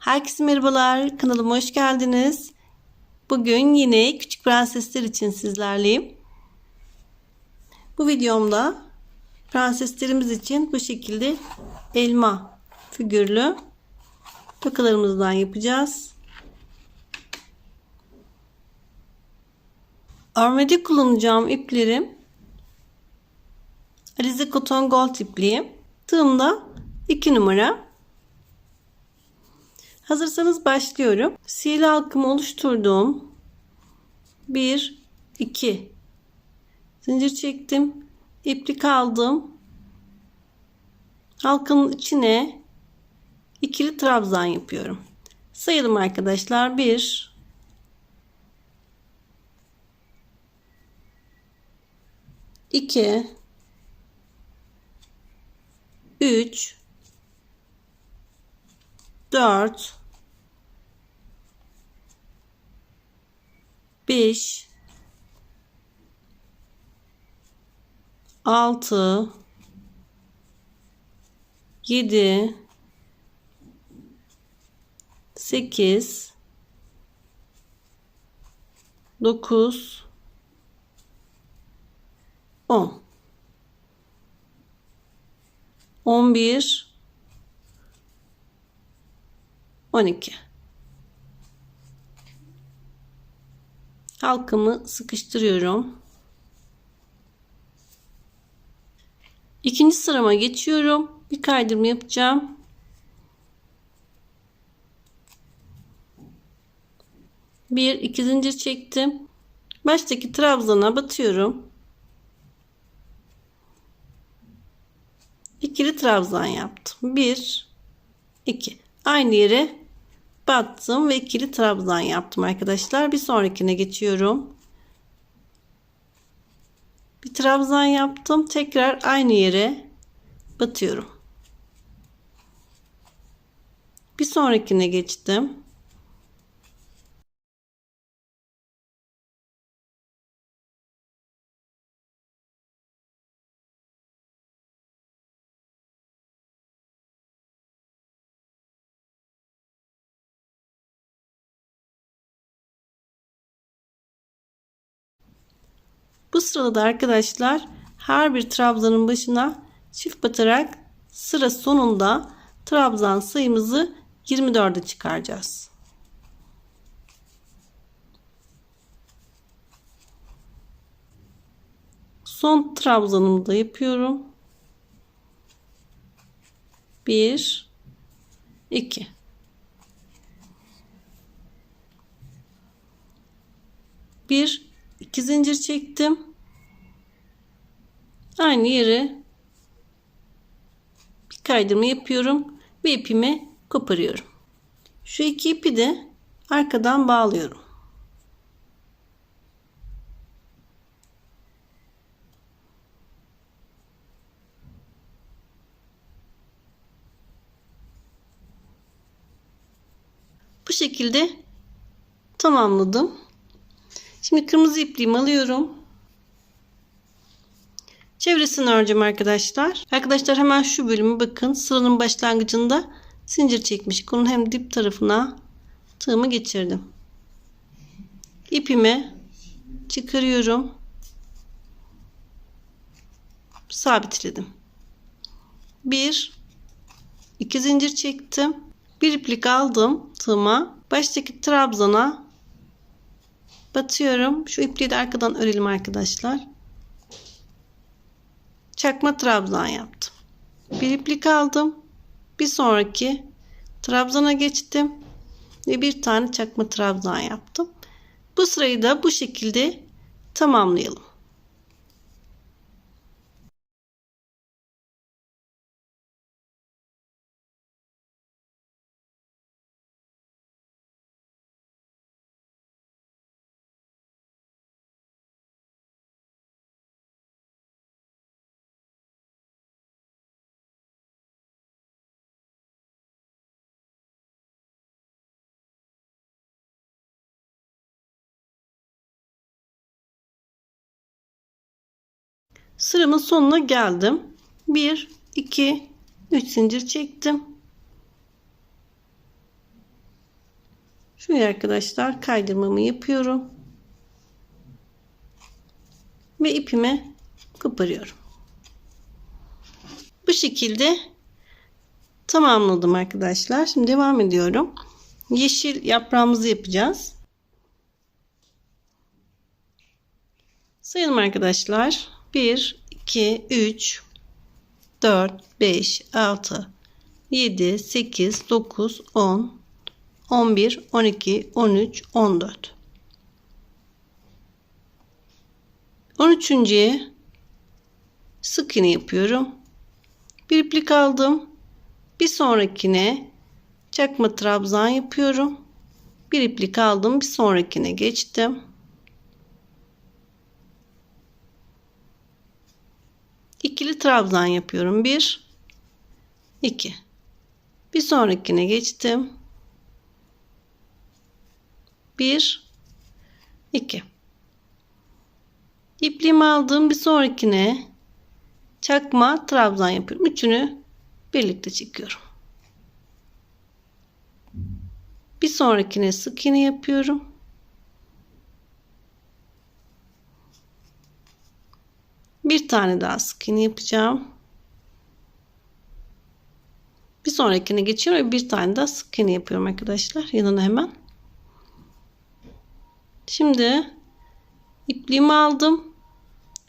Herkese merhabalar. Kanalıma hoş geldiniz. Bugün yine küçük prensesler için sizlerleyim. Bu videomda prenseslerimiz için bu şekilde elma figürlü tokalarımızdan yapacağız. Örmede kullanacağım iplerim Alize Cotton Gold ipliği. Tığımda 2 numara. Hazırsanız başlıyorum. Sihirli halkımı oluşturduğum 1 2 zincir çektim. iplik aldım. Halkanın içine ikili trabzan yapıyorum. Sayalım arkadaşlar. 1 2 3 4 5 6 7 8 9 10 11 12 halkamı sıkıştırıyorum. İkinci sırama geçiyorum. Bir kaydırma yapacağım. Bir iki zincir çektim. Baştaki trabzana batıyorum. İkili trabzan yaptım. Bir, iki. Aynı yere battım ve ikili trabzan yaptım arkadaşlar. Bir sonrakine geçiyorum. Bir trabzan yaptım. Tekrar aynı yere batıyorum. Bir sonrakine geçtim. Bu sırada da arkadaşlar her bir trabzanın başına çift batarak sıra sonunda trabzan sayımızı 24'e çıkaracağız. Son trabzanımı da yapıyorum. 1 2 1 2 zincir çektim. Aynı yere bir kaydırma yapıyorum ve ipimi koparıyorum. Şu iki ipi de arkadan bağlıyorum. Bu şekilde tamamladım. Şimdi kırmızı ipliğimi alıyorum. Çevresini öreceğim arkadaşlar. Arkadaşlar hemen şu bölümü bakın. Sıranın başlangıcında zincir çekmiş. Bunun hem dip tarafına tığımı geçirdim. İpimi çıkarıyorum. Sabitledim. Bir, iki zincir çektim. Bir iplik aldım tığıma. Baştaki trabzana batıyorum. Şu ipliği de arkadan örelim arkadaşlar. Çakma trabzan yaptım. Bir iplik aldım. Bir sonraki trabzana geçtim ve bir tane çakma trabzan yaptım. Bu sırayı da bu şekilde tamamlayalım. Sıramın sonuna geldim. 1 2 3 zincir çektim. Şuraya arkadaşlar kaydırmamı yapıyorum. Ve ipimi koparıyorum. Bu şekilde tamamladım arkadaşlar. Şimdi devam ediyorum. Yeşil yaprağımızı yapacağız. Sayalım arkadaşlar. 1, 2, 3, 4, 5, 6, 7, 8, 9, 10, 11, 12, 13, 14. 13.ye sık iğne yapıyorum. Bir iplik aldım. Bir sonrakine çakma trabzan yapıyorum. Bir iplik aldım. Bir sonrakine geçtim. İkili trabzan yapıyorum. 1 2 Bir sonrakine geçtim. 1 2 İpliğimi aldım. Bir sonrakine çakma trabzan yapıyorum. Üçünü birlikte çekiyorum. Bir sonrakine sık iğne yapıyorum. Bir tane daha sık yapacağım. Bir sonrakine geçiyorum ve bir tane daha sık yapıyorum arkadaşlar. Yanına hemen. Şimdi ipliğimi aldım.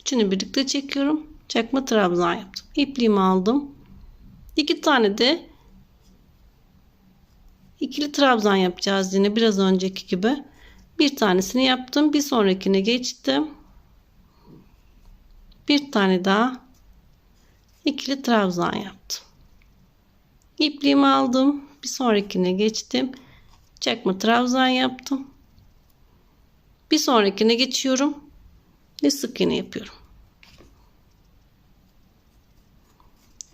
Üçünü birlikte çekiyorum. Çakma trabzan yaptım. İpliğimi aldım. İki tane de ikili trabzan yapacağız yine biraz önceki gibi. Bir tanesini yaptım. Bir sonrakine geçtim bir tane daha ikili trabzan yaptım. İpliğimi aldım. Bir sonrakine geçtim. Çakma trabzan yaptım. Bir sonrakine geçiyorum. Ve sık iğne yapıyorum.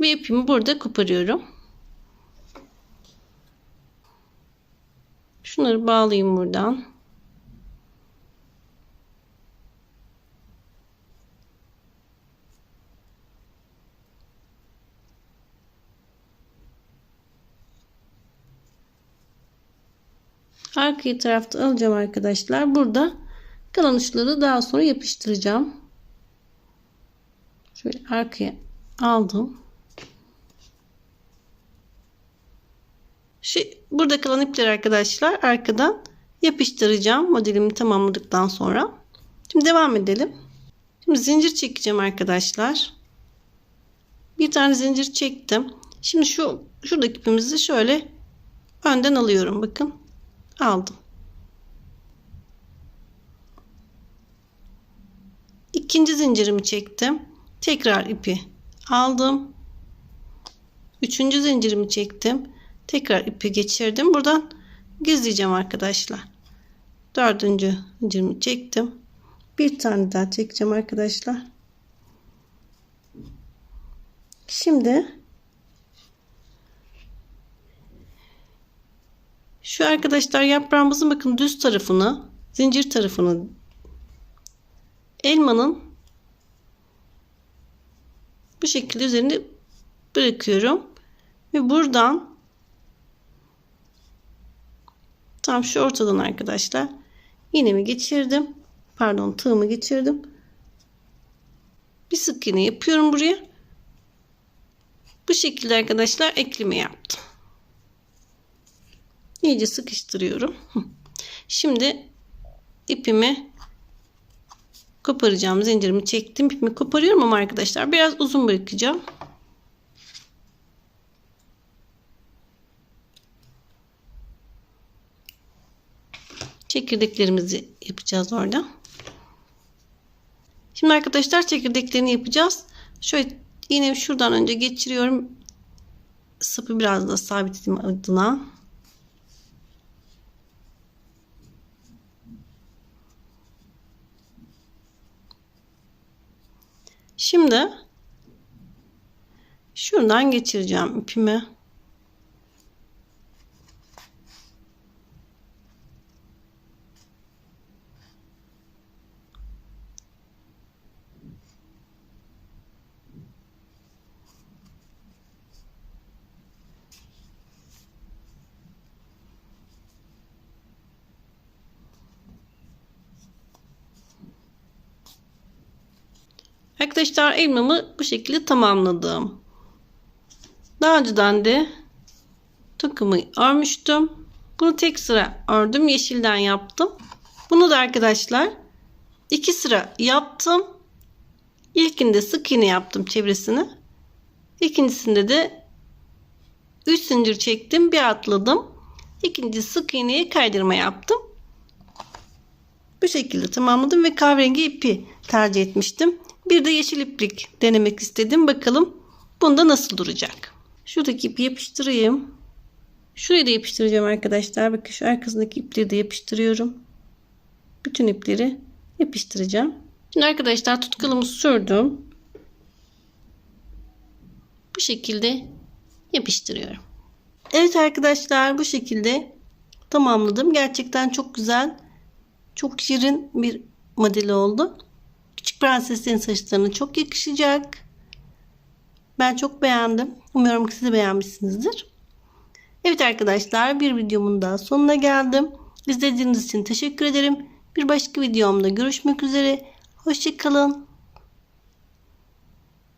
Ve ipimi burada koparıyorum. Şunları bağlayayım buradan. Arka tarafta alacağım arkadaşlar. Burada kalan uçları daha sonra yapıştıracağım. Şöyle arkaya aldım. Şu, burada kalan ipleri arkadaşlar arkadan yapıştıracağım modelimi tamamladıktan sonra. Şimdi devam edelim. Şimdi zincir çekeceğim arkadaşlar. Bir tane zincir çektim. Şimdi şu şuradaki ipimizi şöyle önden alıyorum bakın aldım. İkinci zincirimi çektim. Tekrar ipi aldım. Üçüncü zincirimi çektim. Tekrar ipi geçirdim. Buradan gizleyeceğim arkadaşlar. Dördüncü zincirimi çektim. Bir tane daha çekeceğim arkadaşlar. Şimdi Şu arkadaşlar yaprağımızın bakın düz tarafını, zincir tarafını elmanın bu şekilde üzerine bırakıyorum. Ve buradan tam şu ortadan arkadaşlar iğnemi geçirdim. Pardon tığımı geçirdim. Bir sık iğne yapıyorum buraya. Bu şekilde arkadaşlar ekleme yaptım iyice sıkıştırıyorum. Şimdi ipimi koparacağım. Zincirimi çektim. İpimi koparıyorum ama arkadaşlar biraz uzun bırakacağım. Çekirdeklerimizi yapacağız orada. Şimdi arkadaşlar çekirdeklerini yapacağız. Şöyle iğnemi şuradan önce geçiriyorum. Sapı biraz da sabitledim adına. Şimdi şuradan geçireceğim ipimi. Arkadaşlar elmamı bu şekilde tamamladım. Daha önceden de takımı örmüştüm. Bunu tek sıra ördüm. Yeşilden yaptım. Bunu da arkadaşlar iki sıra yaptım. İlkinde sık iğne yaptım çevresini. İkincisinde de 3 zincir çektim. Bir atladım. İkinci sık iğneye kaydırma yaptım. Bu şekilde tamamladım ve kahverengi ipi tercih etmiştim. Bir de yeşil iplik denemek istedim. Bakalım bunda nasıl duracak. Şuradaki ipi yapıştırayım. Şurayı da yapıştıracağım arkadaşlar. Bakın şu arkasındaki ipleri de yapıştırıyorum. Bütün ipleri yapıştıracağım. Şimdi arkadaşlar tutkalımı sürdüm. Bu şekilde yapıştırıyorum. Evet arkadaşlar bu şekilde tamamladım. Gerçekten çok güzel, çok şirin bir model oldu. Küçük prenseslerin saçlarına çok yakışacak. Ben çok beğendim. Umuyorum ki siz beğenmişsinizdir. Evet arkadaşlar bir videomun daha sonuna geldim. İzlediğiniz için teşekkür ederim. Bir başka videomda görüşmek üzere. Hoşçakalın.